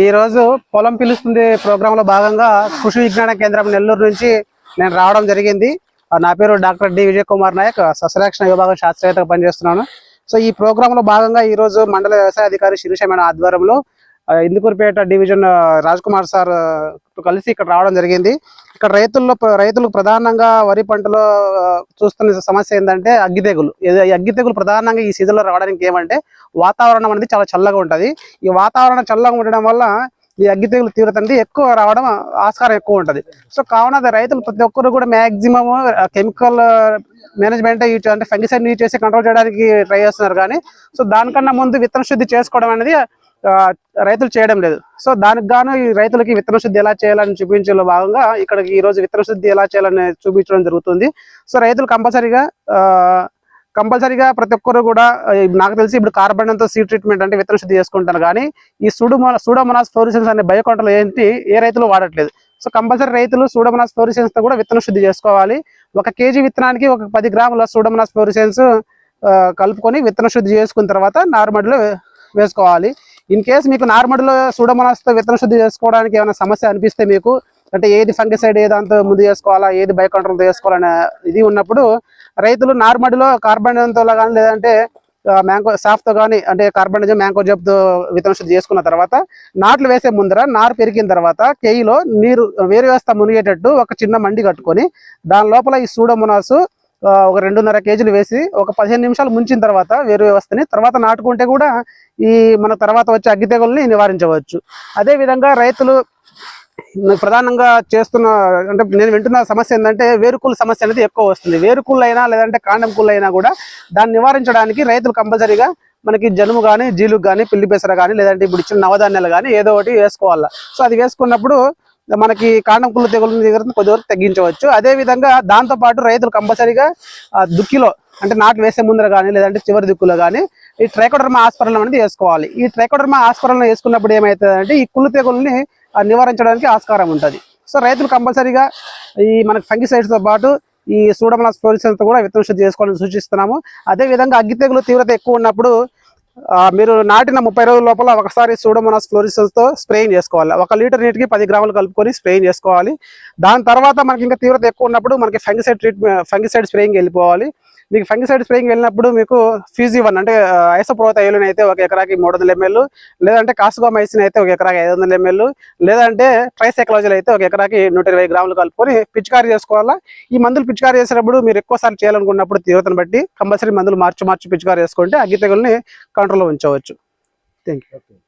ఈ రోజు పొలం పిలుస్తుంది ప్రోగ్రామ్లో భాగంగా కృషి విజ్ఞాన కేంద్రం నెల్లూరు నుంచి నేను రావడం జరిగింది. ఆ, నా పేరు డాక్టర్ డి విజయ్ కుమార్ నాయక్ సస్యరక్షణ విభాగం శాస్త్రవేత్తగా పనిచేస్తున్నాను. సో ఈ ప్రోగ్రామ్లో భాగంగా ఈరోజు మండల వ్యవసాయ అధికారి శిరీష మేడం ఆధ్వర్యంలో ఇందుకూరుపేట డివిజన్ రాజ్ కుమార్ సార్ కలిసి ఇక్కడ రావడం జరిగింది. ఇక్కడ రైతుల్లో రైతులకు ప్రధానంగా వరి పంటలో చూస్తున్న సమస్య ఏంటంటే అగ్గి తెగులు ఈ అగ్గి తెగులు ప్రధానంగా ఈ సీజన్లో రావడానికి ఏమంటే వాతావరణం అనేది చాలా చల్లగా ఉంటుంది. ఈ వాతావరణం చల్లగా ఉండడం వల్ల ఈ అగ్గి తెగులు తీవ్రత అనేది ఎక్కువ రావడం ఆస్కారం ఎక్కువ ఉంటుంది. సో కావున రైతులు ప్రతి ఒక్కరు కూడా మాక్సిమం కెమికల్ మేనేజ్మెంట్ యూజ్ అంటే ఫంగిసైడ్ యూజ్ చేసి కంట్రోల్ చేయడానికి ట్రై చేస్తున్నారు కానీ సో దానికన్నా ముందు విత్తన శుద్ధి చేసుకోవడం అనేది రైతులు చేయడం లేదు. సో దానికి గాను ఈ రైతులకి విత్తన శుద్ధి ఎలా చేయాలని చూపించే భాగంగా ఇక్కడికి ఈ రోజు విత్తన శుద్ధి ఎలా చేయాలని చూపించడం జరుగుతుంది. సో రైతులు కంపల్సరీగా కంపల్సరీగా ప్రతి ఒక్కరు కూడా నాకు తెలిసి ఇప్పుడు కార్బన్తో సీ ట్రీట్మెంట్ అంటే విత్తన శుద్ధి చేసుకుంటారు. కానీ ఈ సూడోమోనా సూడోమోనాస్ ఫ్లోరిసెన్స్ అనే బయోకంట్రోల్ ఏంటి ఏ రైతులు వాడట్లేదు. సో కంపల్సరీ రైతులు సూడోమోనాస్ ఫ్లోరిసెన్స్తో కూడా విత్తన శుద్ధి చేసుకోవాలి. ఒక కేజీ విత్తనానికి ఒక పది గ్రాముల సూడోమోనాస్ ఫ్లోరిసెన్స్ కలుపుకొని విత్తన శుద్ధి చేసుకున్న తర్వాత నార్మల్లో వేసుకోవాలి. ఇన్ కేస్ మీకు నార్మల్లో సూడమనాస్తో విత్తన శుద్ధి చేసుకోవడానికి ఏమైనా సమస్య అనిపిస్తే మీకు అంటే ఏది ఫంగిసైడ్ ఏ దాంతో ముందు చేసుకోవాలా ఏది బై కంట్రోల్తో చేసుకోవాలనే ఇది ఉన్నప్పుడు రైతులు నార్మడిలో కార్బన్తో కానీ లేదంటే మ్యాంగో సాఫ్తో కానీ అంటే కార్బనిజం మ్యాంగో జబ్తో విత్తన శుద్ధి చేసుకున్న తర్వాత నాట్లు వేసే ముందర నారు పెరిగిన తర్వాత కేయిలో నీరు వేరు వ్యవస్థ మునిగేటట్టు ఒక చిన్న మండి కట్టుకొని దాని లోపల ఈ సూడోమోనాస్ ఒక రెండున్నర కేజీలు వేసి ఒక పదిహేను నిమిషాలు ముంచిన తర్వాత వేరు వ్యవస్థని తర్వాత నాటుకుంటే కూడా ఈ మన తర్వాత వచ్చే అగ్గి తెగుల్ని నివారించవచ్చు. అదే విధంగా రైతులు ప్రధానంగా చేస్తున్న అంటే నేను వింటున్న సమస్య ఏంటంటే వేరుకుల సమస్య అనేది ఎక్కువ వస్తుంది. వేరుకుళ్ళు అయినా లేదంటే కాండం కుళ్ళు అయినా కూడా దాన్ని నివారించడానికి రైతులు కంపల్సరీగా మనకి జనుము కానీ జీలుగు కానీ పిల్లి పెసర కానీ లేదంటే ఇప్పుడు ఇచ్చిన నవధాన్యాలు కానీ ఏదో ఒకటి వేసుకోవాలా. సో అది వేసుకున్నప్పుడు మనకి కాండం కుళ్ళు తెగులు దగ్గర కొద్దివరకు తగ్గించవచ్చు. అదే విధంగా దాంతో పాటు రైతులు కంపల్సరీగా దుక్కిలో అంటే నాటు వేసే ముందర కానీ లేదంటే చివరి దిక్కులో కానీ ఈ ట్రైకోడర్మా ఆస్పరణం అనేది వేసుకోవాలి. ఈ ట్రైకోడర్మా ఆస్పరలం వేసుకున్నప్పుడు ఏమవుతుందంటే ఈ కుళ్ళు తెగుల్ని నివారించడానికి ఆస్కారం ఉంటుంది. సో రైతులు కంపల్సరీగా ఈ మనకి ఫంగిసైడ్స్తో పాటు ఈ సూడమలాస్ ఫ్లోరిసెన్స్ కూడా విత్తన శుద్ధి చేసుకోవాలని సూచిస్తున్నాము. అదే విధంగా అగ్గి తెగులు తీవ్రత ఎక్కువ ఉన్నప్పుడు మీరు నాటిన ముప్పై రోజుల లోపల ఒకసారి సూడోమోనాస్ ఫ్లోరిసన్స్తో స్ప్రేయింగ్ చేసుకోవాలి. ఒక లీటర్ నీటికి పది గ్రాములు కలుపుకొని స్ప్రేయింగ్ చేసుకోవాలి. దాని తర్వాత మనకి ఇంకా తీవ్రత ఎక్కువ ఉన్నప్పుడు మనకి ఫంగిసైడ్ ట్రీట్మెంట్ ఫంగిసైడ్ స్ప్రేయింగ్ వెళ్ళిపోవాలి. మీకు ఫంగిసైడ్ స్ప్రేయింగ్ వెళ్ళినప్పుడు మీకు ఫీజీ వన్ అంటే ఐసోప్రోత ఐలున్ అయితే ఒక ఎకరాకి మూడు వందల ఎంఎల్ లేదంటే కాసుగోమైసిన్ అయితే ఒక ఎకరాకి ఐదు వందల ఎంఎల్ లేదంటే ట్రైసైక్లాజిల్ అయితే ఒక ఎకరాకి నూట ఇరవై గ్రాములు కలుపుకొని పిచికారీ చేసుకోవాలా? ఈ మందులు పిచికారీ చేసేటప్పుడు మీరు ఎక్కువసార్లు చేయాలనుకున్నప్పుడు తీవ్రతను బట్టి కంపల్సరీ మందులు మార్చి మార్చి పిచికారీ చేసుకుంటే అగ్గి తెగుల్ని కంట్రోల్లో ఉంచవచ్చు. Thank you